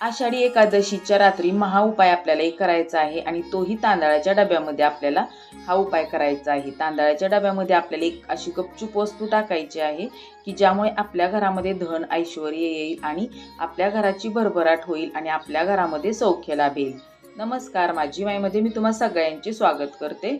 आषाढी एकादशीच्या रात्री महा उपाय आपल्याला एक करायचा आहे आणि तोही तांदळाच्या डब्यामध्ये आपल्याला हा उपाय करायचा आहे. तांदळाच्या डब्यामध्ये आपल्याला एक अशी गपचूप वस्तू टाकायची आहे की ज्यामुळे आपल्या घरामध्ये धन ऐश्वर येईल आणि आपल्या घराची भरभराट होईल आणि आपल्या घरामध्ये सौख्य लाभेल. नमस्कार माझी माईमध्ये मी तुम्हा सगळ्यांचे स्वागत करते.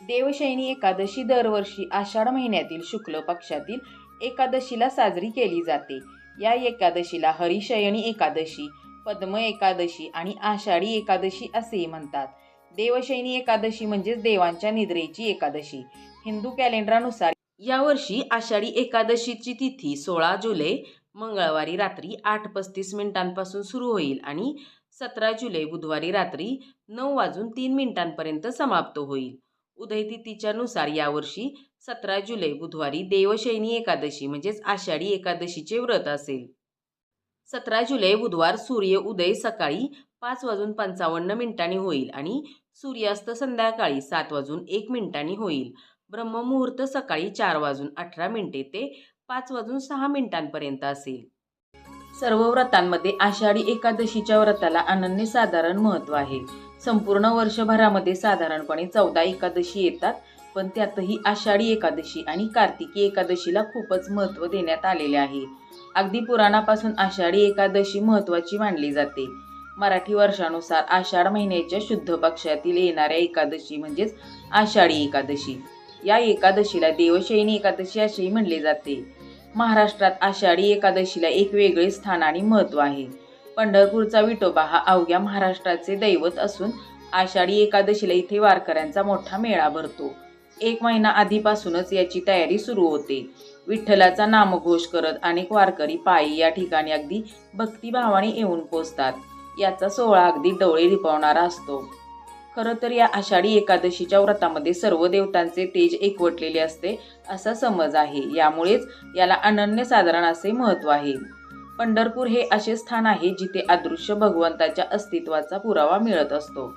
देवशैनी एकादशी दरवर्षी आषाढ महिन्यातील शुक्ल पक्षातील एकादशीला साजरी केली जाते. या एकादशीला हरिशयनी एकादशी पद्म एकादशी आणि आषाढी एकादशी असेही म्हणतात. देवशयनी एकादशी म्हणजेच देवांच्या निद्रेची एकादशी. हिंदू कॅलेंडरानुसार यावर्षी आषाढी एकादशीची तिथी सोळा जुलै मंगळवारी रात्री आठ पस्तीस मिनिटांपासून सुरू होईल आणि सतरा जुलै बुधवारी रात्री नऊ वाजून तीन मिनिटांपर्यंत समाप्त होईल. उदयतिथीच्या नुसार यावर्षी सतरा जुलै बुधवारी देवशयनी एकादशी म्हणजेच आषाढी एकादशीचे व्रत असेल. सतरा जुलै बुधवार सूर्य उदय सकाळी पाच वाजून पंचावन्न मिनिटांनी होईल आणि सूर्यास्त संध्याकाळी सात वाजून एक मिनिटांनी होईल. ब्रह्ममुहूर्त सकाळी चार वाजून अठरा मिनिटे ते पाच वाजून सहा मिनिटांपर्यंत असेल. सर्व व्रतांमध्ये आषाढी एकादशीच्या व्रताला अनन्यसाधारण महत्त्व आहे. संपूर्ण वर्षभरामध्ये साधारणपणे चौदा एकादशी येतात. पण त्यातही आषाढी एकादशी आणि कार्तिकी एकादशीला खूपच महत्त्व देण्यात आलेले आहे. अगदी पुराणापासून आषाढी एकादशी महत्त्वाची मानली जाते. मराठी वर्षानुसार आषाढ महिन्याच्या शुद्ध पक्षातील येणाऱ्या एकादशी म्हणजेच आषाढी एकादशी. या एकादशीला देवशयनी एकादशी असेही म्हणले जाते. महाराष्ट्रात आषाढी एकादशीला एक वेगळे स्थान आणि महत्त्व आहे. पंढरपूरचा विठोबा हा अवघ्या महाराष्ट्राचे दैवत असून आषाढी एकादशीला इथे वारकऱ्यांचा मोठा मेळा भरतो. एक महिना आधीपासूनच याची तयारी सुरू होते. विठ्ठलाचा नामघोष करत अनेक वारकरी पायी या ठिकाणी अगदी भक्तिभावाने येऊन पोचतात. याचा सोहळा अगदी डोळे रिपवणारा असतो. खरं तर या आषाढी एकादशीच्या व्रतामध्ये सर्व देवतांचे तेज एकवटलेले असते असा समज आहे. यामुळेच याला अनन्यसाधारण असे महत्त्व आहे. पंढरपूर हे असे स्थान आहे जिथे अदृश्य भगवंताच्या अस्तित्वाचा पुरावा मिळत असतो.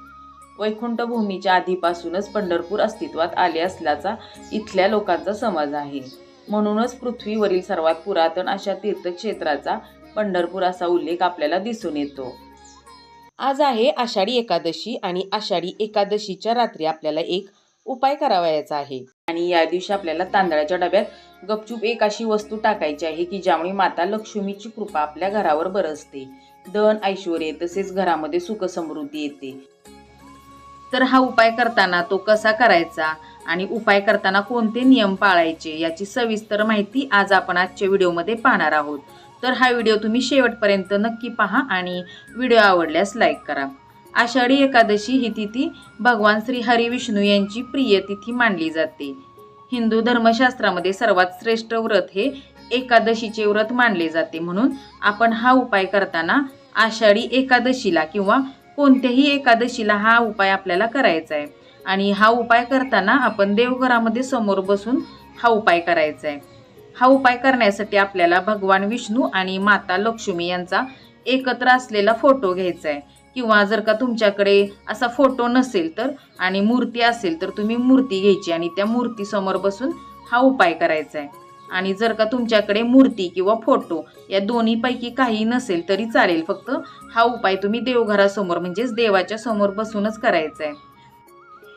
वैकुंठ भूमीच्या आधीपासूनच पंढरपूर अस्तित्वात आले असल्याचा इथल्या लोकांचा समज आहे. म्हणूनच पृथ्वीवरील सर्वात पुरातन अशा तीर्थक्षेत्राचा पंढरपूर असा उल्लेख आपल्याला दिसून येतो. आज आहे आषाढी एकादशी आणि आषाढी एकादशीच्या रात्री आपल्याला एक उपाय करावयाचा आहे. आणि या दिवशी आपल्याला तांदळाच्या डब्यात गपचूप एक अशी वस्तू टाकायची आहे की ज्यामुळे माता लक्ष्मीची कृपा आपल्या घरावर बरसते. धन ऐश्वर तसेच घरामध्ये सुखसमृद्धी येते. तर हा उपाय करताना तो कसा करायचा आणि उपाय करताना कोणते नियम पाळायचे याची सविस्तर माहिती आज आपण आजच्या व्हिडिओमध्ये पाहणार आहोत. तर हा व्हिडिओ तुम्ही शेवटपर्यंत नक्की पहा आणि व्हिडिओ आवडल्यास लाईक करा. आषाढी एकादशी ही तिथी भगवान श्री हरी विष्णू यांची प्रिय तिथी मानली जाते. हिंदू धर्मशास्त्रामध्ये सर्वात श्रेष्ठ व्रत हे एकादशीचे व्रत मानले जाते म्हणून आपण हा उपाय करताना आषाढी एकादशीला किंवा कोणत्याही एकादशीला हा उपाय आपल्याला करायचा आहे आणि हा उपाय करताना आपण देवघरामध्ये समोर बसून हा उपाय करायचा आहे हा उपाय करण्यासाठी आपल्याला भगवान विष्णू आणि माता लक्ष्मी यांचा एकत्र असलेला फोटो घ्यायचा आहे किंवा जर का तुमच्याकडे असा फोटो नसेल तर आणि मूर्ती असेल तर तुम्ही मूर्ती घ्यायची आणि त्या मूर्तीसमोर बसून हा उपाय करायचा आहे आणि जर का तुमच्याकडे मूर्ती किंवा फोटो या दोन्हीपैकी काही नसेल तरी चालेल. फक्त हा उपाय तुम्ही देवघरासमोर म्हणजेच देवाच्या समोर बसूनच करायचा आहे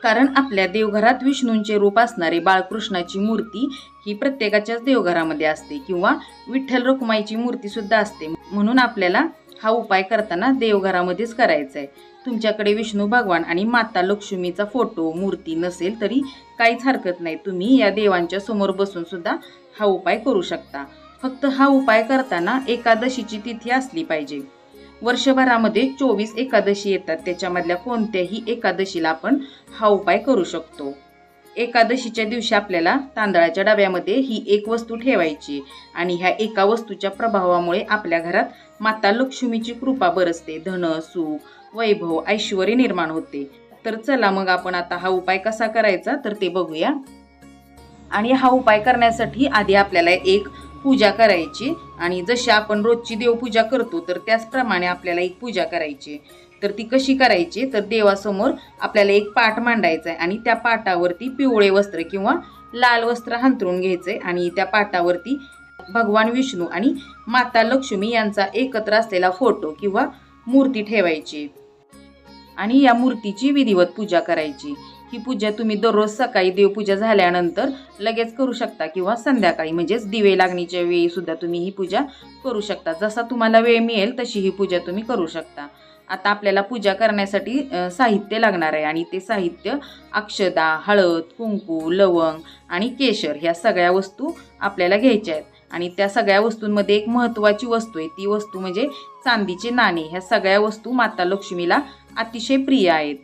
कारण आपल्या देवघरात विष्णूंचे रूप असणारे बाळकृष्णाची मूर्ती ही प्रत्येकाच्याच देवघरामध्ये असते किंवा विठ्ठल रुक्माईची मूर्ती सुद्धा असते. म्हणून आपल्याला हा उपाय करताना देवघरामध्येच करायचा आहे तुमच्याकडे विष्णू भगवान आणि माता लक्ष्मीचा फोटो मूर्ती नसेल तरी काहीच हरकत नाही. तुम्ही या देवांच्या समोर बसून सुद्धा हा उपाय करू शकता. फक्त हा उपाय करताना एकादशीची तिथी असली पाहिजे. वर्षभरामध्ये चोवीस एकादशी येतात. त्याच्यामधल्या कोणत्याही एकादशीला आपण हा उपाय करू शकतो. एकादशीच्या दिवशी आपल्याला तांदळाच्या डब्यामध्ये ही एक वस्तू ठेवायची. आणि ह्या एका वस्तूच्या प्रभावामुळे आपल्या घरात माता लक्ष्मीची कृपा बरसते. धन सुख वैभव ऐश्वर निर्माण होते. तर चला मग आपण आता हा उपाय कसा करायचा तर ते बघूया. आणि हा उपाय करण्यासाठी आधी आपल्याला एक पूजा करायची. आणि जशी आपण रोजची देवपूजा करतो तर त्याचप्रमाणे आपल्याला एक पूजा करायची. तर ती कशी करायची? तर देवासमोर आपल्याला एक पाठ मांडायचा आहे आणि त्या पाटावरती पिवळे वस्त्र किंवा लाल वस्त्र हंतरून घ्यायचे आणि त्या पाटावरती भगवान विष्णू आणि माता लक्ष्मी यांचा एकत्र असलेला फोटो किंवा मूर्ती ठेवायची. आणि या मूर्तीची विधिवत पूजा करायची. ही पूजा तुम्ही दररोज सकाळी देवपूजा झाल्यानंतर लगेच करू शकता किंवा संध्याकाळी म्हणजेच दिवे लागणीच्या वेळी सुद्धा तुम्ही ही पूजा करू शकता. जसा तुम्हाला वेळ मिळेल तशी ही पूजा तुम्ही करू शकता. आता आपल्याला पूजा करण्यासाठी साहित्य लागणार आहे. आणि ते साहित्य अक्षदा हळद कुंकू लवंग आणि केशर ह्या सगळ्या वस्तू आपल्याला घ्यायच्या आहेत. आणि त्या सगळ्या वस्तूंमध्ये एक महत्त्वाची वस्तू आहे. ती वस्तू म्हणजे चांदीचे नाणे. ह्या सगळ्या वस्तू माता लक्ष्मीला अतिशय प्रिय आहेत.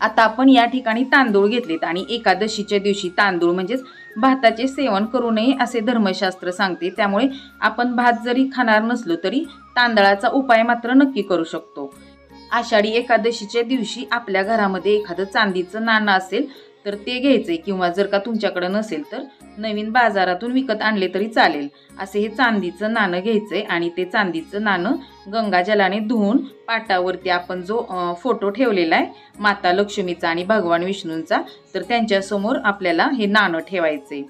आता आपण या ठिकाणी तांदूळ घेतलेत. आणि एकादशीच्या दिवशी तांदूळ म्हणजेच भाताचे सेवन करू नये असे धर्मशास्त्र सांगते. त्यामुळे आपण भात जरी खाणार नसलो तरी तांदळाचा उपाय मात्र नक्की करू शकतो. आषाढी एकादशीच्या दिवशी आपल्या घरामध्ये एखादं चांदीचं नाणं असेल तर ते घ्यायचे किंवा जर का तुमच्याकडं नसेल तर नवीन बाजारातून विकत आणले तरी चालेल. असे हे चांदीचं नाणं घ्यायचंय आणि ते चांदीचं नाणं गंगाजलाने धुवून पाटावरती आपण जो फोटो ठेवलेला आहे माता लक्ष्मीचा आणि भगवान विष्णूंचा तर त्यांच्यासमोर आपल्याला हे नाणं ठेवायचे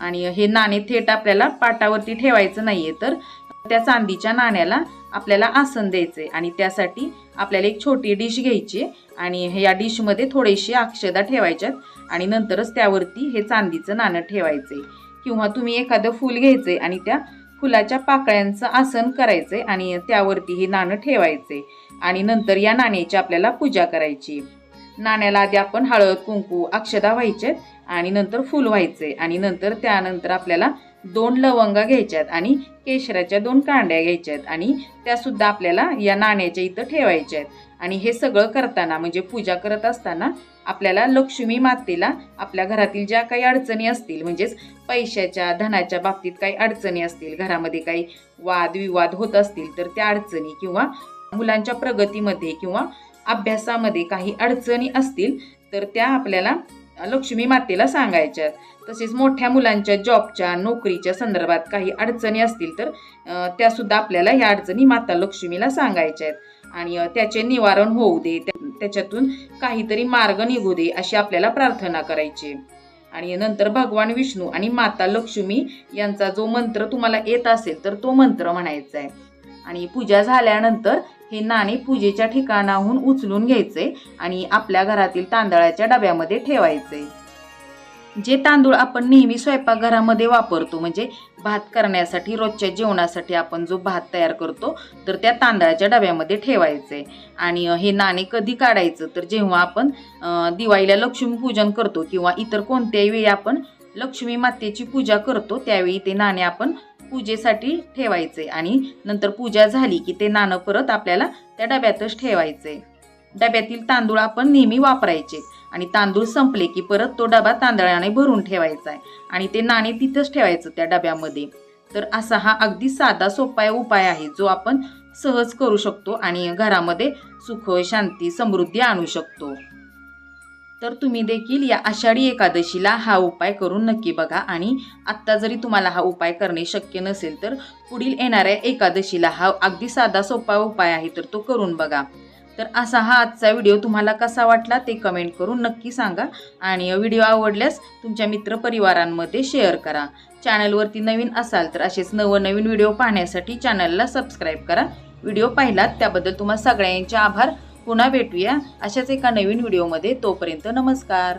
आणि हे नाणे थेट आपल्याला पाटावरती ठेवायचं नाहीये तर त्या चांदीच्या नाण्याला आपल्याला आसन द्यायचे आणि त्यासाठी आपल्याला एक छोटी डिश घ्यायची आणि या डिशमध्ये थोडीशी अक्षदा ठेवायच्यात. आणि नंतरच त्यावरती हे चांदीचं नाणं ठेवायचे किंवा तुम्ही एखादं फूल घ्यायचे आणि त्या फुलाच्या पाकळ्यांचं आसन करायचे आणि त्यावरती हे नाणं ठेवायचे आणि नंतर या नाण्याची आपल्याला पूजा करायची नाण्याला आधी आपण हळद कुंकू अक्षदा व्हायचे आणि नंतर फूल व्हायचे आणि नंतर त्यानंतर आपल्याला दोन लवंगा घ्यायच्यात आणि केशराच्या दोन कांड्या घ्यायच्यात आणि त्यासुद्धा आपल्याला या नाण्याच्या इथं ठेवायच्या आहेत आणि हे सगळं करताना म्हणजे पूजा करत असताना आपल्याला लक्ष्मी मातेला आपल्या घरातील ज्या काही अडचणी असतील म्हणजेच पैशाच्या धनाच्या बाबतीत काही अडचणी असतील घरामध्ये काही वाद विवाद होत असतील तर त्या अडचणी किंवा मुलांच्या प्रगतीमध्ये किंवा अभ्यासामध्ये काही अडचणी असतील तर त्या आपल्याला लक्ष्मी मातेला सांगायच्या तसेच मोठ्या मुलांच्या जॉबच्या नोकरीच्या संदर्भात काही अडचणी असतील तर त्यासुद्धा आपल्याला ह्या अडचणी माता लक्ष्मीला सांगायच्या आहेत आणि त्याचे निवारण होऊ दे त्या- त्याच्यातून काहीतरी मार्ग निघू दे अशी आपल्याला प्रार्थना करायची. आणि नंतर भगवान विष्णू आणि माता लक्ष्मी यांचा जो मंत्र तुम्हाला येत असेल तर तो मंत्र म्हणायचा आहे आणि पूजा झाल्यानंतर हे नाणे पूजेच्या ठिकाणाहून उचलून घ्यायचे आणि आपल्या घरातील तांदळाच्या डब्यामध्ये ठेवायचे. जे तांदूळ आपण नेहमी स्वयंपाकघरामध्ये वापरतो म्हणजे भात करण्यासाठी रोजच्या जेवणासाठी आपण जो भात तयार करतो तर त्या तांदळाच्या डब्यामध्ये ठेवायचे. आणि हे नाणे कधी काढायचं तर जेव्हा आपण दिवाळीला लक्ष्मीपूजन करतो किंवा इतर कोणत्याही वेळी आपण लक्ष्मी मातेची पूजा करतो त्यावेळी ते नाणे आपण पूजेसाठी ठेवायचे आणि नंतर पूजा झाली की ते नाणं परत आपल्याला त्या डब्यातच ठेवायचे. डब्यातील तांदूळ आपण नेहमी वापरायचे आणि तांदूळ संपले की परत तो डबा तांदळाने भरून ठेवायचा आहे आणि ते नाणे तिथंच ठेवायचं त्या डब्यामध्ये. तर असा हा अगदी साधा सोपा उपाय आहे जो आपण सहज करू शकतो आणि घरामध्ये सुख शांती समृद्धी आणू शकतो. तर तुम्ही देखील या आषाढी एकादशीला हा उपाय करून नक्की बघा. आणि आत्ता जरी तुम्हाला हा उपाय करणे शक्य नसेल तर पुढील येणाऱ्या एकादशीला हा अगदी साधा सोपा उपाय आहे तर तो करून बघा. तर असा हा आजचा व्हिडिओ तुम्हाला कसा वाटला ते कमेंट करून नक्की सांगा. आणि व्हिडिओ आवडल्यास तुमच्या मित्रपरिवारांमध्ये शेअर करा. चॅनलवरती नवीन असाल तर असेच नवनवीन व्हिडिओ पाहण्यासाठी चॅनलला सबस्क्राईब करा. व्हिडिओ पाहिलात त्याबद्दल तुम्हा सगळ्यांचे आभार. पुन्हा भेटूया अशाच एका नवीन व्हिडिओमध्ये. तोपर्यंत नमस्कार.